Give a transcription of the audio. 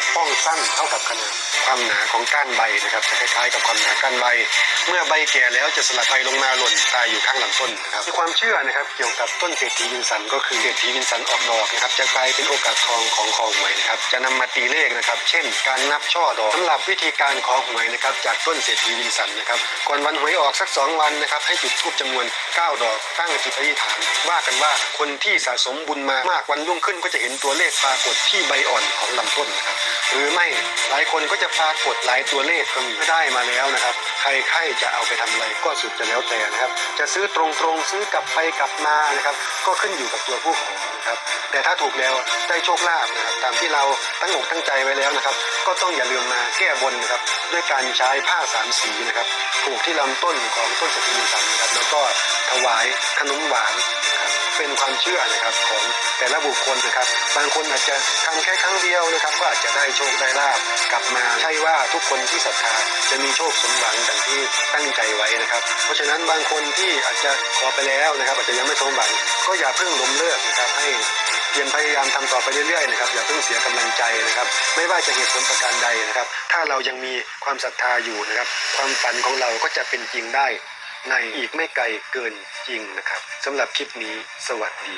นะครับป้องสั้นเท่ากับขนาดความหนาของก้านใบนะครับจะคล้ายๆกับความหนาก้านใบ เมื่อใบแก่แล้วจะสลัดใบลงมาหล่นตายอยู่ข้างลำต้นนะครับมีความเชื่อนะครับเกี่ยวกับต้นเศรษฐีวินสันก็คือเศรษฐีวินสันออกดอกนะครับจะกลายเป็นโอกาสทองของคองหวยนะครับจะนำมาตีเลขนะครับ เช่น การนับช่อดอกสำหรับวิธีการขอหวยนะครับจากต้นเศรษฐีวินสันนะครับก่อนวันหวยออกสัก 2 วันนะครับให้จุดธูปจำนวน 9 ดอกตั้งจิตอธิษฐาน ว่ากันว่าคนที่สะสมบุญมามากวันรุ่งขึ้นก็จะเห็นตัวเลขปรากฏที่ใบอ่อนของลำต้นนะครับหรือไม่หลายคนก็จะปรากฏหลายตัวเลขก็มีได้มาแล้วนะครับ ใครใครจะเอาไปทำอะไรก็สุดจะแล้วแต่นะครับ จะซื้อตรงๆซื้อกลับไปกลับมานะครับ ก็ขึ้นอยู่กับตัวผู้ขอนะครับ แต่ถ้าถูกแล้วได้โชคลาภนะครับ ตามที่เราตั้งอกตั้งใจไว้แล้วนะครับ ก็ต้องอย่าลืมมาแก้บนนะครับ ด้วยการใช้ผ้าสามสีนะครับผูกที่ลำต้นของต้นสกุลสันนะครับ แล้วก็ถวายขนมหวาน เป็นความเชื่อนะครับของแต่ละบุคคลนะครับ บางคนอาจจะทำแค่ครั้งเดียวนะครับ ก็อาจจะได้โชคได้ลาบกลับมาใช่ว่าทุกคนที่ศรัทธาจะมีโชคสมหวังดังที่ตั้งใจไว้นะครับ เพราะฉะนั้นบางคนที่อาจจะขอไปแล้วนะครับ อาจจะยังไม่สมหวังก็อย่าเพิ่งล้มเลิกนะครับให้เพียรพยายามทำต่อไปเรื่อยๆนะครับอย่าเพิ่งเสียกำลังใจนะครับ ไม่ว่าจะเหตุผลประการใดนะครับ ถ้าเรายังมีความศรัทธาอยู่นะครับ ความฝันของเราก็จะเป็นจริงได้ ในอีกไม่ไกลเกินจริงนะครับสำหรับคลิปนี้สวัสดี